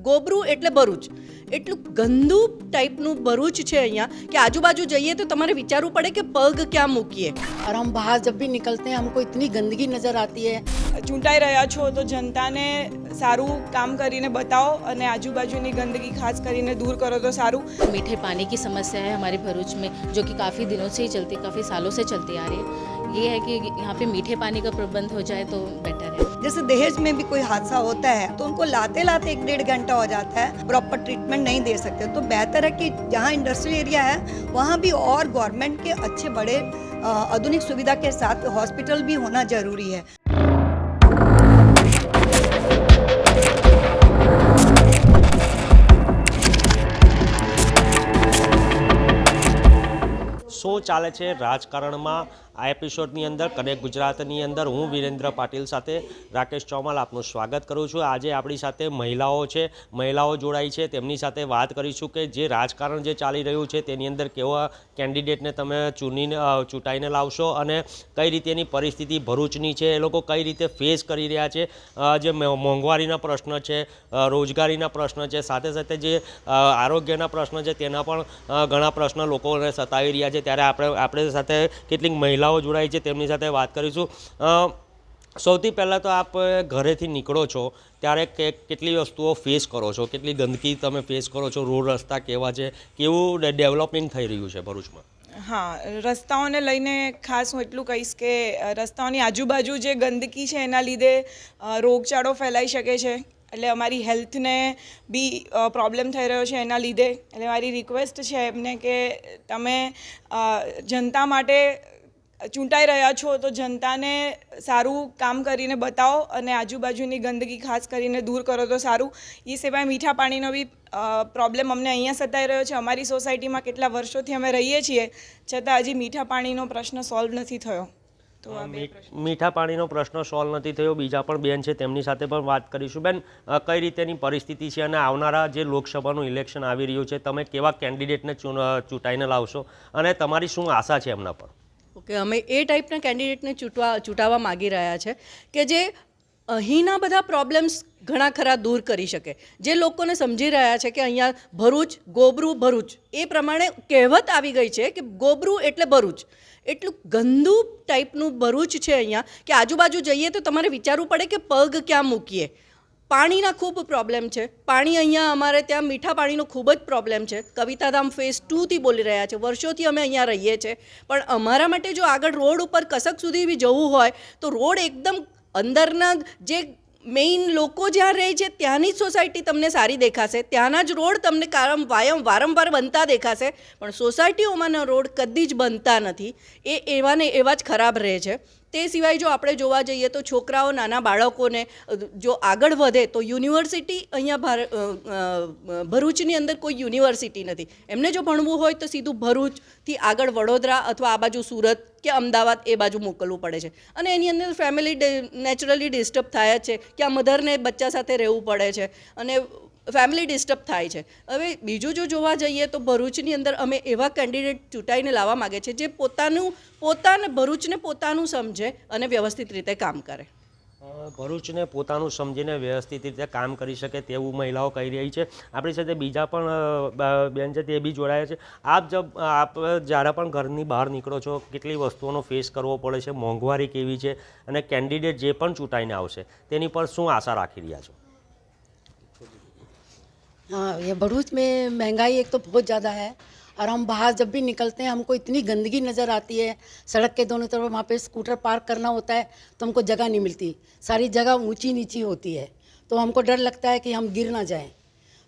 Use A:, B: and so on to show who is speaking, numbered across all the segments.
A: ગોબરું એટલે ભરૂચ એટલું ગંદુ ટાઈપનું ભરૂચ છે અહીંયા કે આજુબાજુ જઈએ તો તમારે વિચારવું પડે કે પગ ક્યાં મૂકીએ
B: और हम बाहर जब भी निकलते हैं हमको इतनी गंदगी नज़र आती है
C: ચૂંટાઈ રહ્યા છો તો જનતાને સારું કામ કરીને બતાવો અને આજુબાજુની ગંદકી ખાસ કરીને દૂર કરો તો સારું
D: मीठे पानी की समस्या है हमारे भरूच में जो कि काफ़ी दिनों से ही चलती काफ़ी सालों से चलती आ रही है ये है कि यहाँ पे मीठे पानी का प्रबंध हो जाए तो बेटर है
E: जैसे दहेज में भी कोई हादसा होता है तो उनको लाते लाते एक डेढ़ घंटा हो जाता है प्रॉपर ट्रीटमेंट नहीं दे सकते तो बेहतर है कि जहाँ इंडस्ट्रियल एरिया है वहाँ भी और गवर्नमेंट के अच्छे बड़े अ, आधुनिक सुविधा के साथ हॉस्पिटल भी होना जरूरी है
F: શું ચાલે છે રાજકારણમાં આ એપિસોડની અંદર કનેક્ટ ગુજરાતની અંદર હું વિરેન્દ્ર પાટીલ સાથે રાકેશ ચોમાલ આપનું સ્વાગત કરું છું. આજે આપણી સાથે મહિલાઓ છે. મહિલાઓ જોડાઈ છે. તેમની સાથે વાત કરીશું કે જે રાજકારણ જે ચાલી રહ્યું છે તેની અંદર કેવા કેન્ડિડેટને તમે ચૂનીને ચૂંટાઈને લાવશો અને કઈ રીતેની પરિસ્થિતિ ભરૂચની છે, એ લોકો કઈ રીતે ફેસ કરી રહ્યા છે? જે મોંઘવારીના પ્રશ્ન છે રોજગારીના પ્રશ્ન છે, સાથે સાથે જે આરોગ્યના પ્રશ્ન છે, તેના પણ ઘણા પ્રશ્ન લોકોને સતાવી રહ્યા છે. ત્યારે આપણે આપણે સાથે કેટલીક મહિલાઓ જોડાઈ છે, તેમની સાથે વાત કરીશું. સૌથી પહેલાં તો આપ ઘરેથી નીકળો છો, ત્યારે કે કેટલી વસ્તુઓ ફેસ કરો છો? કેટલી ગંદકી તમે ફેસ કરો છો? રોડ રસ્તા કેવા છે? કેવું ડેવલપમેન્ટ થઈ રહ્યું છે ભરૂચમાં?
C: હા, રસ્તાઓને લઈને ખાસ હું એટલું કહીશ કે રસ્તાઓની આજુબાજુ જે ગંદકી છે, એના લીધે રોગચાળો ફેલાઈ શકે છે. એટલે અમારી હેલ્થને બી પ્રોબ્લેમ થઈ રહ્યો છે એના લીધે. એટલે મારી રિક્વેસ્ટ છે એમને કે તમે જનતા માટે ચૂંટાઈ રહ્યા છો તો જનતાને સારું કામ કરીને બતાવો અને આજુબાજુની ગંદકી ખાસ કરીને દૂર કરો તો સારું. એ સિવાય મીઠા પાણીનો બી પ્રોબ્લેમ અમને અહીંયા સતાઈ રહ્યો છે. અમારી સોસાયટીમાં કેટલા વર્ષોથી અમે રહીએ છીએ છતાં હજી મીઠા પાણીનો પ્રશ્ન સોલ્વ નથી થયો. તો
F: મીઠા પાણીનો પ્રશ્ન સોલ્વ નથી થયો. બીજા પણ બેન છે તેમની સાથે પણ વાત કરીશું. બેન કઈ રીતેની પરિસ્થિતિ છે અને આવનારા જે લોકસભાનું ઇલેક્શન આવી રહ્યું છે તમે કેવા કેન્ડિડેટને ચૂંટાઈને લાવશો? અને તમારી શું આશા છે એમના પર?
A: ઓકે અમે એ ટાઈપના કેન્ડિડેટને ચૂંટવા, ચૂંટાવા માગી રહ્યા છે કે જે અહીંના બધા પ્રોબ્લેમ્સ ઘણા ખરા દૂર કરી શકે. જે લોકોને સમજી રહ્યા છે કે અહીંયા ભરૂચ, ગોબરું, ભરૂચ, એ પ્રમાણે કહેવત આવી ગઈ છે કે ગોબરું એટલે ભરૂચ. એટલું ગંદુ ટાઈપનું ભરૂચ છે અહીંયા કે આજુબાજુ જઈએ તો તમારે વિચારવું પડે કે પગ ક્યાં મૂકીએ. પાણીના ખૂબ પ્રોબ્લેમ છે. પાણી અહીંયા અમારે ત્યાં મીઠા પાણીનો ખૂબ જ પ્રોબ્લેમ છે. કવિતાધામ ફેઝ ટુથી બોલી રહ્યા છે. વર્ષોથી અમે અહીંયા રહીએ છીએ. પણ અમારા માટે જો આગળ રોડ ઉપર કસક સુધી બી જવું હોય, તો રોડ એકદમ અંદરના જે મેઇન લોકો જ્યાં રહે છે, ત્યાંની જ સોસાયટી તમને સારી દેખાશે. ત્યાંના જ રોડ તમને કારમ વાયમ વારંવાર બનતા દેખાશે. પણ સોસાયટીઓમાંના રોડ કદી જ બનતા નથી. એ એવા ને એવા જ ખરાબ રહે છે. તે સિવાય જો આપણે જોવા જઈએ તો છોકરાઓ, નાના બાળકોને જો આગળ વધે તો યુનિવર્સિટી અહીંયા ભરૂચની અંદર કોઈ યુનિવર્સિટી નથી. એમને જો ભણવું હોય તો સીધું ભરૂચથી આગળ વડોદરા અથવા આ બાજુ સુરત કે અમદાવાદ એ બાજુ મોકલવું પડે છે. અને એની અંદર ફેમિલી નેચરલી ડિસ્ટર્બ થાય જ છે કે આ મધરને બચ્ચા સાથે રહેવું પડે છે. અને ફેમિલી ડિસ્ટર્બ થાય છે. હવે બીજું જો જોવા જઈએ તો ભરૂચની અંદર અમે એવા કેન્ડિડેટ ચૂંટાઈને લાવવા માગે છે જે પોતાનું, પોતાને ભરૂચને પોતાનું સમજે અને વ્યવસ્થિત રીતે કામ કરે.
F: ભરૂચને પોતાનું સમજીને વ્યવસ્થિત રીતે કામ કરી શકે તેવું મહિલાઓ કહી રહી છે. આપણી સાથે બીજા પણ બેન છે તે બી જોડાયા છે. આપ જબ, આપ જ્યારે પણ ઘરની બહાર નીકળો છો, કેટલી વસ્તુઓનો ફેસ કરવો પડે છે, મોંઘવારી કેવી છે અને કેન્ડિડેટ જે પણ ચૂંટાઈને આવશે, તેની પર શું આશા રાખી રહ્યા છો?
B: हाँ ये भरूच में महँगाई एक तो बहुत ज़्यादा है और हम बाहर जब भी निकलते हैं, हमको इतनी गंदगी नज़र आती है। सड़क के दोनों तरफ़ वहाँ पे स्कूटर पार्क करना होता है तो हमको जगह नहीं मिलती। सारी जगह ऊँची नीची होती है। तो हमको डर लगता है कि हम गिर ना जाएँ।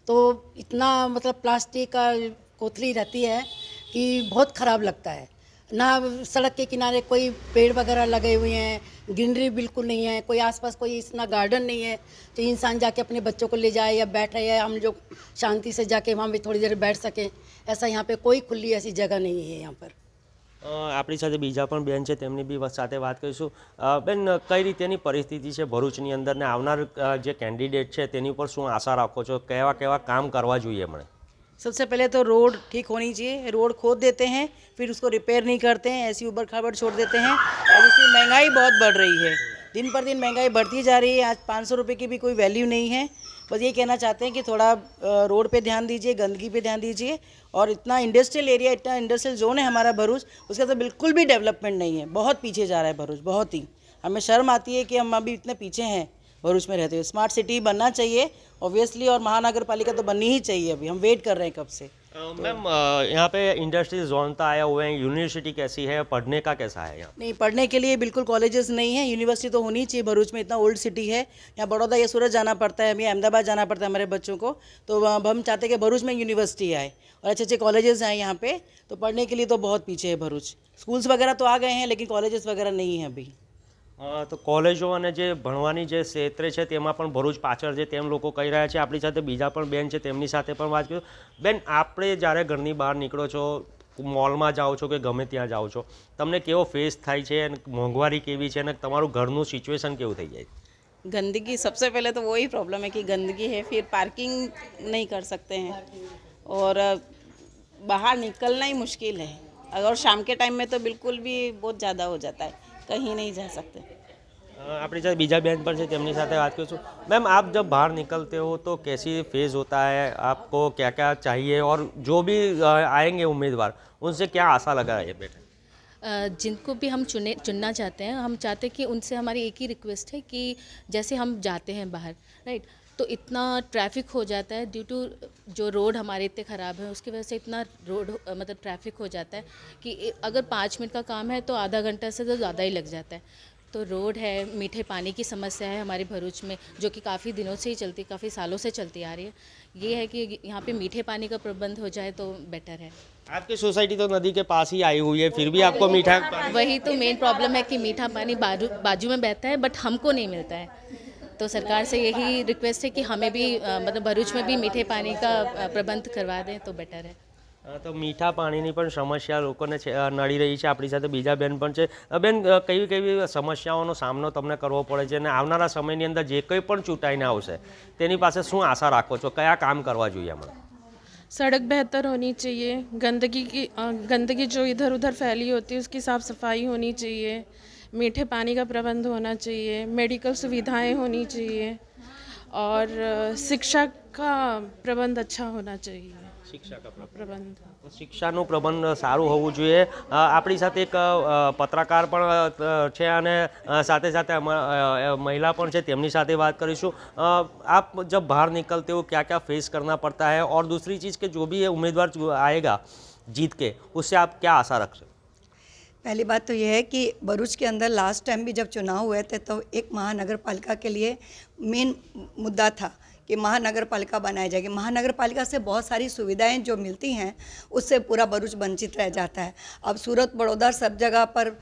B: तो इतना मतलब प्लास्टिक का कोथली रहती है कि बहुत ख़राब लगता है। ना सड़क के किनारे कोई पेड़ वगैरह लगे हुए हैं ग्रीनरी बिल्कुल नहीं है कोई आसपास कोई इतना गार्डन नहीं है तो इंसान जाके अपने बच्चों को ले जाए या बैठे या हम लोग शांति से जाके वहाँ पे थोड़ी देर बैठ सकें ऐसा यहाँ पे कोई खुली ऐसी जगह नहीं है यहाँ पर
F: અ, આપણી સાથે બીજા પણ બેન છે તેમની બી વ- સાથે વાત કરીશું અ, બેન કઈ રીતેની પરિસ્થિતિ છે ભરૂચની અંદર ને આવનાર અ, જે કેન્ડિડેટ છે તેની ઉપર શું આશા રાખો છો કેવા કેવા કામ કરવા જોઈએ એમણે
G: सबसे पहले तो रोड ठीक होनी चाहिए, रोड खोद देते हैं, फिर उसको रिपेयर नहीं करते हैं, ऐसी ऊबर खाबड़ छोड़ देते हैं, और इसमें महँगाई बहुत बढ़ रही है। दिन पर दिन महँगाई बढ़ती जा रही है, आज पाँच सौ रुपये की भी कोई वैल्यू नहीं है। बस ये कहना चाहते हैं कि थोड़ा रोड पे ध्यान दीजिए, गंदगी पे ध्यान दीजिए, और इतना इंडस्ट्रियल एरिया इतना इंडस्ट्रियल जोन है हमारा भरूच, उसका तो बिल्कुल भी डेवलपमेंट नहीं है। बहुत पीछे जा रहा है भरूच, बहुत ही। हमें शर्म आती है कि हम अभी इतने पीछे हैं। भरूच में रहते हुए स्मार्ट सिटी बनना चाहिए ऑब्वियसली और महानगर पालिका तो बननी ही चाहिए अभी। हम वेट कर रहे हैं कब से।
F: तो मैम यहाँ पे इंडस्ट्री जोन तो आया हुए हैं। यूनिवर्सिटी कैसी है? पढ़ने का कैसा है यहाँ?
G: नहीं पढ़ने के लिए बिल्कुल कॉलेजेस नहीं है। यूनिवर्सिटी तो होनी चाहिए। भरूच में इतना ओल्ड सिटी है। यहाँ बड़ौदा या सूरत जाना पड़ता है हमें अहमदाबाद जाना पड़ता है हमारे बच्चों को। तो हम चाहते हैं कि भरूच में यूनिवर्सिटी आए और अच्छे अच्छे कॉलेजेस आए यहाँ पे। तो पढ़ने के लिए तो बहुत पीछे है भरूच। स्कूल्स वगैरह तो आ गए हैं लेकिन कॉलेजेस वगैरह नहीं हैं अभी।
F: અ, તો કોલેજો અને જે ભણવાની જે ક્ષેત્રે છે તેમાં પણ ભરૂચ પાછળ છે તેમ લોકો કહી રહ્યા છે આપણી સાથે બીજા પણ બેન છે તેમની સાથે પણ વાત કરીશું બેન આપણે જ્યારે ઘરની બહાર નીકળો છો મોલમાં જાઓ છો કે ગમે ત્યાં જાઓ છો તમને કેવો ફેસ થાય છે અને મોંઘવારી કેવી છે અને તમારું ઘરનું સિચ્યુએશન કેવું થઈ જાય છે
H: गंदगी सबसे पहले तो वही प्रॉब्लम है कि गंदगी है फिर पार्किंग नहीं कर सकते हैं और अ, बाहर निकलना ही मुश्किल है और शाम के टाइम में तो बिल्कुल भी बहुत ज़्यादा हो जाता है कहीं नहीं जा सकते
F: अ, આપણી સાથે બીજા બેન પણ છે તેમની સાથે વાત કરીશું मैम आप जब बाहर निकलते हो तो कैसी फेज होता है आपको क्या क्या चाहिए और जो भी अ, आएंगे उम्मीदवार उनसे क्या आशा लगा है बेटा
D: अ, जिनको भी हम चुने चुनना चाहते हैं हम चाहते हैं कि उनसे हमारी एक ही रिक्वेस्ट है कि जैसे हम जाते हैं बाहर राइट तो इतना ट्रैफिक हो जाता है ड्यू टू जो रोड हमारे इतने ख़राब हैं उसकी वजह से इतना रोड अ, मतलब ट्रैफिक हो जाता है कि ए- अगर पाँच मिनट का काम है तो आधा घंटा से तो ज़्यादा ही लग जाता है तो रोड है मीठे पानी की समस्या है हमारे भरूच में जो कि काफ़ी दिनों से ही चलती काफ़ी सालों से चलती आ रही है। ये है कि यहाँ पे मीठे पानी का प्रबंध हो जाए तो बेटर है।
F: आपकी सोसाइटी तो नदी के पास ही आई हुई है फिर भी आपको मीठा
D: वही तो मेन प्रॉब्लम है कि मीठा पानी बाजू बाजू में बहता है बट हमको नहीं मिलता है। तो सरकार से यही रिक्वेस्ट है कि हमें भी मतलब भरूच में भी मीठे पानी का प्रबंध करवा दें तो बेटर है।
F: તો મીઠા પાણીની પણ સમસ્યા લોકોને છે અ, નડી રહી છે આપણી સાથે બીજા બેન પણ છે અ, બેન અ, કેવી કેવી સમસ્યાઓનો સામનો તમને કરવો પડે છે અને આવનારા સમયની અંદર જે કંઈ પણ ચૂંટાઈને આવશે તેની પાસે શું આશા રાખો છો કયા કામ કરવા જોઈએ હમણાં
I: सड़क बेहतर होनी चाहिए गंदगी की अ, गंदगी जो इधर उधर फैली होती है उसकी साफ़ सफाई होनी चाहिए मीठे पानी का प्रबंध होना चाहिए मेडिकल सुविधाएं होनी चाहिए और अ, शिक्षा का प्रबंध अच्छा होना चाहिए
F: શિક્ષા કા
I: प्रबंध
F: તો શિક્ષાનું પ્રબંધ સારું હોવું જોઈએ અ, આપણી સાથે એક અ, પત્રકાર પણ અ, છે અને અ, સાથે સાથે અમા- અ, અ, મહિલા પણ છે તેમની સાથે વાત કરીશું અ, आप जब बाहर निकलते हो क्या क्या फेस करना पड़ता है और दूसरी चीज़ कि जो भी ये उम्मीदवार जो आएगा जीत के उससे आप क्या आशा रखते हो
E: पहली बात तो यह है कि भरूच के अंदर लास्ट टाइम भी जब चुनाव हुए थे तो एक महानगर पालिका के लिए मेन मुद्दा था कि महानगर पालिका बनाई जाएगी। महानगर पालिका से बहुत सारी सुविधाएँ जो मिलती हैं, उससे पूरा भरूच वंचित रह जाता है। अब सूरत, बड़ौदा सब जगह पर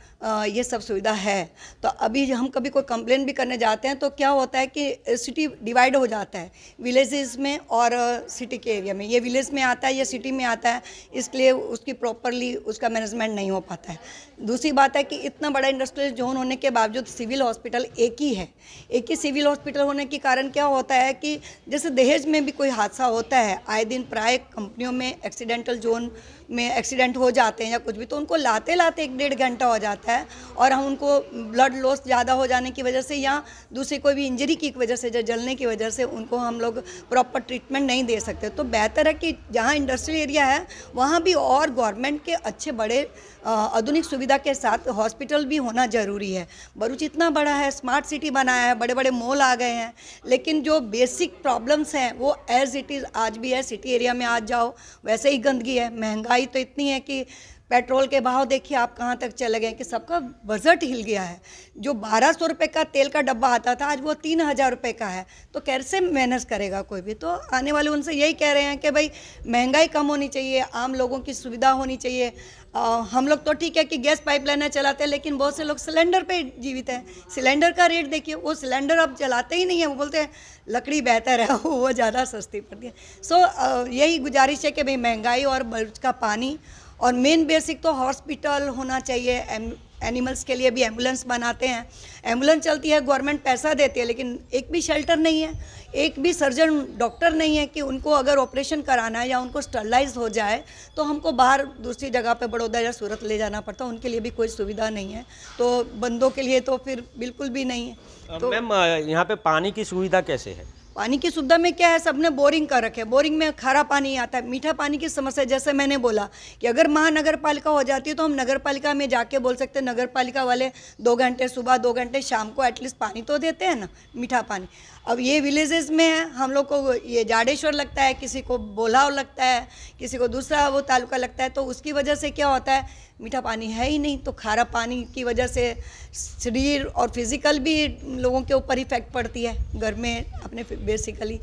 E: ये सब सुविधा है। तो अभी हम कभी कोई कंप्लेन भी करने जाते हैं तो क्या होता है कि सिटी डिवाइड हो जाता है। विलेजेस में और सिटी के एरिया में। ये विलेज में आता है, या सिटी में आता है, इसलिए उसकी प्रॉपरली उसका मैनेजमेंट नहीं हो पाता है। दूसरी बात है कि इतना बड़ा इंडस्ट्रियल जोन होने के बावजूद सिविल हॉस्पिटल एक ही है। एक ही सिविल हॉस्पिटल होने के कारण क्या होता है कि जैसे दहेज में भी कोई हादसा होता है, आए दिन प्राय कंपनियों में एक्सीडेंटल जोन में एक्सीडेंट हो जाते हैं या कुछ भी तो उनको लाते लाते एक डेढ़ घंटा हो जाता है और हम उनको ब्लड लॉस ज़्यादा हो जाने की वजह से या दूसरी कोई भी इंजरी की वजह से, या जलने की वजह से उनको हम लोग प्रॉपर ट्रीटमेंट नहीं दे सकते। तो बेहतर है कि जहाँ इंडस्ट्रियल एरिया है, वहाँ भी और गवर्नमेंट के अच्छे बड़े आधुनिक सुविधा के साथ हॉस्पिटल भी होना ज़रूरी है। भरूच इतना बड़ा है स्मार्ट सिटी बनाया है बड़े बड़े मॉल आ गए हैं, लेकिन जो बेसिक प्रॉब्लम्स हैं, वो एज इट इज़ आज भी है। सिटी एरिया में आज जाओ, वैसे ही गंदगी है, महँगाई तो इतनी है कि पेट्रोल के भाव देखिए आप कहाँ तक चले गए कि सबका बजट हिल गया है। जो बारह सौ रुपये का तेल का डब्बा आता था, आज वो तीन हज़ार रुपये का है। तो कैसे मेहनत करेगा कोई भी? तो आने वाले उनसे यही कह रहे हैं कि भाई महँगाई कम होनी चाहिए, आम लोगों की सुविधा होनी चाहिए। हम लोग तो ठीक है कि गैस पाइपलाइनें चलाते हैं, लेकिन बहुत से लोग सिलेंडर पे जीवित हैं। सिलेंडर का रेट देखिए, वो सिलेंडर अब जलाते ही नहीं है, वो बोलते हैं, लकड़ी बेहतर है वो ज़्यादा सस्ती पड़ती है। सो यही गुजारिश है कि भाई महँगाई और बर्ज का पानी, और मेन बेसिक तो हॉस्पिटल होना चाहिए, एम एनिमल्स के लिए भी एंबुलेंस बनाते हैं। एंबुलेंस चलती है गवर्नमेंट पैसा देती है लेकिन एक भी शेल्टर नहीं है। एक भी सर्जन डॉक्टर नहीं है कि उनको अगर ऑपरेशन कराना है या उनको स्टरलाइज हो जाए तो हमको बाहर दूसरी जगह पे बड़ौदा या सूरत ले जाना पड़ता है। उनके लिए भी कोई सुविधा नहीं है। तो बंदों के लिए तो फिर बिल्कुल भी नहीं है।
F: तो मैम यहाँ पे पानी की सुविधा कैसे है?
E: पानी की सुविधा में क्या है? सबने बोरिंग कर रखे बोरिंग में खारा पानी आता है, मीठा पानी की समस्या, जैसे मैंने बोला कि अगर महानगर पालिका हो जाती है तो हम नगर पालिका में जाके बोल सकते हैं नगर पालिका वाले दो घंटे, सुबह दो घंटे, शाम को एटलीस्ट पानी तो देते हैं ना, मीठा पानी। अब ये विलेजेस में है, हम लोग को ये जाडेश्वर लगता है, किसी को बोलाव लगता है, किसी को दूसरा वो तालुका लगता है तो उसकी वजह से क्या होता है मीठा पानी है ही नहीं तो खारा पानी की वजह से शरीर और फ़िज़िकल भी लोगों के ऊपर इफ़ेक्ट पड़ती है। घर में अपने बेसिकली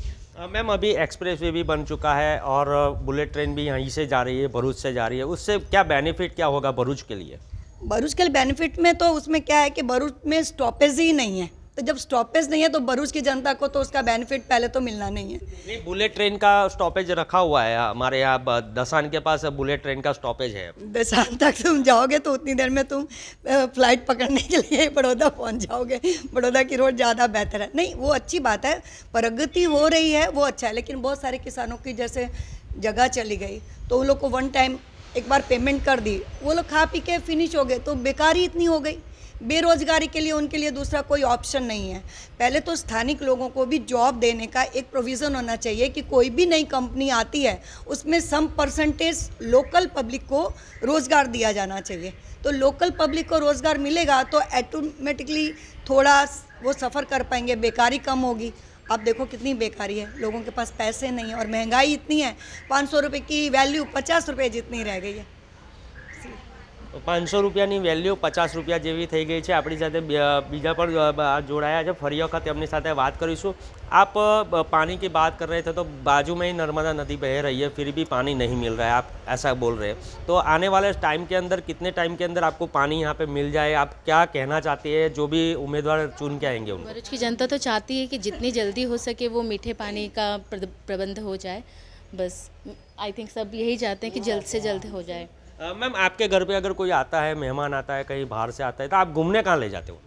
F: मैम अभी एक्सप्रेस वे भी बन चुका है और बुलेट ट्रेन भी यहीं से जा रही है भरूच से जा रही है। उससे क्या बेनिफिट क्या होगा भरूच के लिए?
E: भरूच के लिए बेनिफिट में तो उसमें क्या है कि भरूच में स्टॉपेज ही नहीं है। तो जब स्टॉपेज नहीं है तो भरूच की जनता को तो उसका बेनिफिट पहले तो मिलना नहीं है।
F: नहीं बुलेट ट्रेन का स्टॉपेज रखा हुआ है हमारे यहाँ दसान के पास बुलेट ट्रेन का स्टॉपेज है।
E: दसान तक तुम जाओगे तो उतनी देर में तुम फ़्लाइट पकड़ने के लिए बड़ौदा पहुँच जाओगे। बड़ौदा की रोड ज़्यादा बेहतर है। नहीं वो अच्छी बात है प्रगति हो रही है वो अच्छा है लेकिन बहुत सारे किसानों की जैसे जगह चली गई तो उन लोग को वन टाइम एक बार पेमेंट कर दी। वो लोग खा पी के फिनिश हो गए तो बेकारी इतनी हो गई। बेरोजगारी के लिए, उनके लिए दूसरा कोई ऑप्शन नहीं है। पहले तो स्थानिक लोगों को भी जॉब देने का एक प्रोविज़न होना चाहिए कि कोई भी नई कंपनी आती है, उसमें सम परसेंटेज लोकल पब्लिक को रोज़गार दिया जाना चाहिए। तो लोकल पब्लिक को रोज़गार मिलेगा तो ऑटोमेटिकली थोड़ा वो सफ़र कर पाएँगे, बेकारी कम होगी। आप देखो कितनी बेकारी है, लोगों के पास पैसे नहीं है और महँगाई इतनी है, पाँच सौ रुपये की वैल्यू पचास रुपये जितनी रह गई है।
F: પાંચસો રૂપિયાની વેલ્યુ પચાસ રૂપિયા જેવી થઈ ગઈ છે આપણી સાથે બે- બીજા પણ અ, બ- જોડાયા છે ફરી વખત એમની સાથે વાત કરીશું आप अ, पानी की बात कर रहे थे तो बाजू में ही नर्मदा नदी बह रही है फिर भी पानी नहीं मिल रहा है आप ऐसा बोल रहे हैं तो आने वाले टाइम के अंदर कितने टाइम के अंदर आपको पानी यहाँ पे मिल जाए आप क्या कहना चाहते हैं जो भी उम्मीदवार चुन के आएंगे उनको
D: भरूच की जनता तो चाहती है कि जितनी जल्दी हो सके वो मीठे पानी का प्रद- प्रबंध हो जाए बस आई थिंक सब यही चाहते हैं कि जल्द से जल्द हो जाए
F: अ, मैम आपके घर पे अगर कोई आता है मेहमान आता है कहीं बाहर से आता है तो आप घूमने कहाँ ले जाते हो?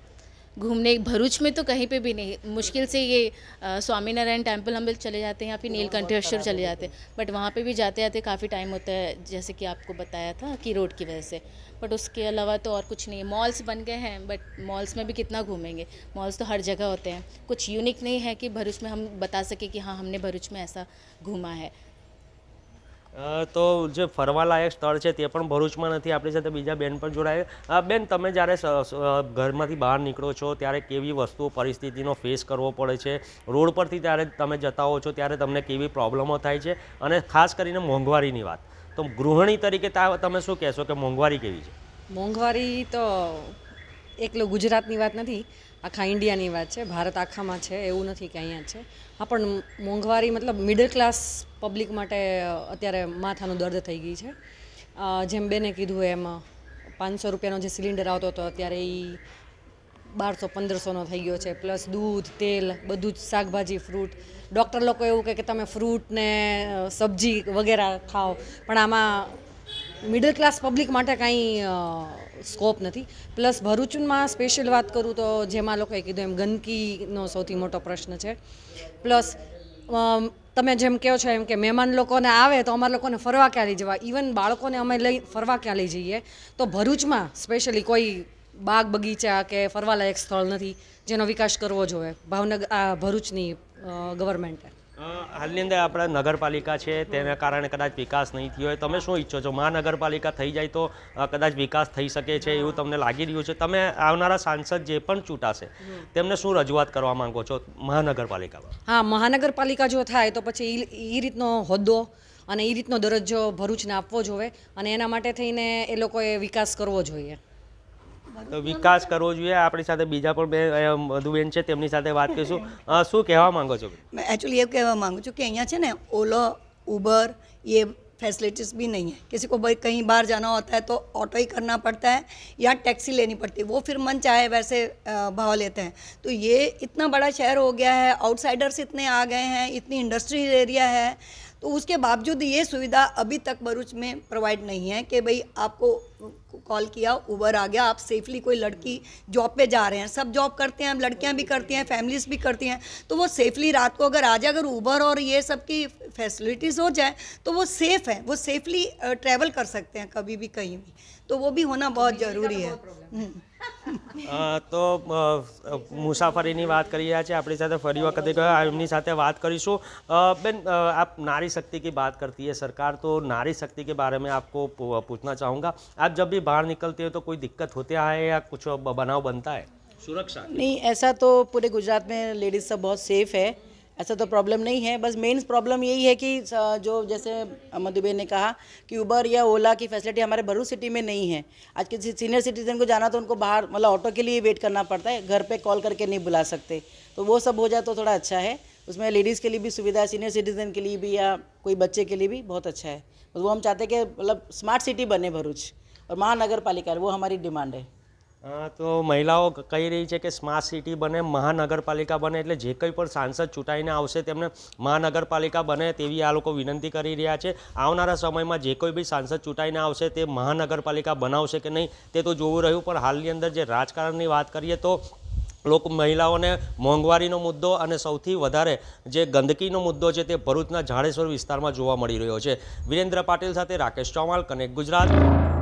D: घूमने भरूच में तो कहीं पे भी नहीं। मुश्किल से ये स्वामीनारायण टेंपल हम चले जाते हैं या फिर नीलकंठेश्वर चले जाते हैं। बट वहाँ पे भी जाते जाते काफ़ी टाइम होता है जैसे कि आपको बताया था कि रोड की वजह से। बट उसके अलावा तो और कुछ नहीं। है मॉल्स बन गए हैं बट मॉल्स में भी कितना घूमेंगे? मॉल्स तो हर जगह होते हैं। कुछ यूनिक नहीं है कि भरूच में हम बता सके कि हाँ हमने भरूच में ऐसा घूमा है।
F: તો જે ફરવાલાયક સ્થળ છે તે પણ ભરૂચમાં નથી. આપણી સાથે બીજા બેન પણ જોડાય. બેન, તમે જ્યારે ઘરમાંથી બહાર નીકળો છો, ત્યારે કેવી વસ્તુઓ, પરિસ્થિતિનો ફેસ કરવો પડે છે? રોડ પરથી ત્યારે તમે જતા હો છો, ત્યારે તમને કેવી પ્રોબ્લેમો થાય છે? અને ખાસ કરીને મોંઘવારીની વાત. તો ગૃહિણી તરીકે તમે શું કહેશો કે મોંઘવારી કેવી છે?
J: મોંઘવારી તો એકલો ગુજરાતની વાત નથી. આખા ઇન્ડિયાની વાત છે, ભારત આખામાં છે, એવું નથી કે અહીંયા છે. હા, પણ મોંઘવારી મતલબ મિડલ ક્લાસ પબ્લિક માટે અત્યારે માથાનું દર્દ થઈ ગઈ છે. જેમ બેને કીધું એમ, પાંચસો રૂપિયાનો જે સિલિન્ડર આવતો હતો, અત્યારે એ બારસો, પંદરસોનો થઈ ગયો છે. પ્લસ દૂધ, તેલ, બધું જ શાકભાજી ફ્રૂટ ડૉક્ટર લોકો એવું કહે કે તમે ફ્રૂટ ને સબ્જી વગેરે ખાઓ. પણ આમાં મિડલ ક્લાસ પબ્લિક માટે કાંઈ સ્કોપ નથી. પ્લસ ભરૂચમાં સ્પેશિયલ વાત કરું તો જેમાં લોકોએ કીધું એમ ગંદકીનો સૌથી મોટો પ્રશ્ન છે. પ્લસ તમે જેમ કહો છો એમ કે મહેમાન લોકોને આવે તો અમારા લોકોને ફરવા ક્યાં લઈ જવા. ઇવન બાળકોને અમે લઈ, ફરવા ક્યાં લઈ જઈએ? તો ભરૂચમાં સ્પેશિયલી કોઈ બાગ બગીચા કે ફરવાલાયક સ્થળ નથી જેનો વિકાસ કરવો જોઈએ. ભાવનગર આ ભરૂચની ગવર્મેન્ટે
F: હાલની અંદર આપણા નગરપાલિકા છે, તેના કારણે કદાચ વિકાસ નહીં થયો હોય. તમે શું ઈચ્છો છો? મહાનગરપાલિકા થઈ જાય તો કદાચ વિકાસ થઈ શકે છે એવું તમને લાગી રહ્યું છે? તમે આવનારા સાંસદ જે પણ ચૂંટાશે, તેમને શું રજૂઆત કરવા માંગો છો મહાનગરપાલિકામાં?
J: હા, મહાનગરપાલિકા જો થાય તો પછી એ રીતનો હોદ્દો અને એ રીતનો દરજ્જો ભરૂચને આપવો જોઈએ અને એના માટે થઈને એ લોકોએ વિકાસ કરવો જોઈએ.
F: તો વિકાસ કરવો જોઈએ આપણી સાથે બીજા પણ બે અ, મધુબેન છે તેમની સાથે વાત કરીશું અ, શું કહેવા માંગો છો
E: मैं एक्चुअली ये कहना मांगू છું कि અહીંયા છે ને ओला उबर ये फैसिलिटीज़ भी नहीं है किसी को भाई कहीं बाहर जाना होता है तो ऑटो ही करना पड़ता है या टैक्सी लेनी पड़ती है वो फिर मन चाहे वैसे अ, भाव लेते हैं तो ये इतना बड़ा शहर हो गया है आउटसाइडर्स इतने आ गए हैं इतनी इंडस्ट्रियल एरिया है तो उसके बावजूद ये सुविधा अभी तक भरूच में प्रोवाइड नहीं है कि भाई आपको कॉल किया उबर आ गया आप सेफली कोई लड़की जॉब पे जा रहे हैं। सब जॉब करते हैं लड़कियाँ भी करती हैं फैमिलीज़ भी करती हैं। तो वो सेफली रात को अगर आ जाए अगर उबर और ये सब की फैसिलिटीज़ हो जाए तो वो सेफ़ है वो सेफली ट्रैवल कर सकते हैं कभी भी कहीं भी। तो वो भी होना बहुत ज़रूरी है। हम्म।
F: અ, તો અ, મુસાફરીની વાત કરી રહ્યા છે આપણી સાથે ફરી વખતે ગયો એમની સાથે વાત કરીશું અ, બેન અ, આપ नारी शक्ति की बात करती है सरकार तो नारी शक्ति के बारे में आपको पू- पूछना चाहूँगा आप जब भी बाहर निकलते हो तो कोई दिक्कत होते है या कुछ ब- बनाव बनता है सुरक्षा
G: नहीं ऐसा तो पूरे गुजरात में लेडीज़ सब बहुत सेफ़ है ऐसा तो प्रॉब्लम नहीं है, बस मेन प्रॉब्लम यही है कि जो जैसे मधुबेन ने कहा कि उबर या ओला की फैसिलिटी हमारे भरूच सिटी में नहीं है। आज किसी सीनियर सिटीजन को जाना तो उनको बाहर मतलब ऑटो के लिए वेट करना पड़ता है, घर पे कॉल करके नहीं बुला सकते। तो वो सब हो जाए तो थोड़ा अच्छा है। उसमें लेडीज़ के लिए भी सुविधा है सीनियर सिटीजन के लिए भी या कोई बच्चे के लिए भी बहुत अच्छा है। वो हम चाहते हैं कि मतलब स्मार्ट सिटी बने भरूच और महानगर पालिका वो हमारी डिमांड है।
F: તો મહિલાઓ કહી રહી છે કે સ્માર્ટ સિટી બને, મહાનગરપાલિકા બને, એટલે જે કંઈ પણ સાંસદ ચૂંટાઈને આવશે તેમને મહાનગરપાલિકા બને તેવી આ લોકો વિનંતી કરી રહ્યા છે. આવનારા સમયમાં જે કોઈ બી સાંસદ ચૂંટાઈને આવશે તે મહાનગરપાલિકા બનાવશે કે નહીં તે તો જોવું રહ્યું, પણ હાલની અંદર જે રાજકારણની વાત કરીએ તો લોકો, મહિલાઓને મોંઘવારીનો મુદ્દો અને સૌથી વધારે જે ગંદકીનો મુદ્દો છે તે ભરૂચના જાડેશ્વર વિસ્તારમાં જોવા મળી રહ્યો છે. વિરેન્દ્ર પાટીલ સાથે રાકેશ ચૌહાણ કનેક્ટ ગુજરાત.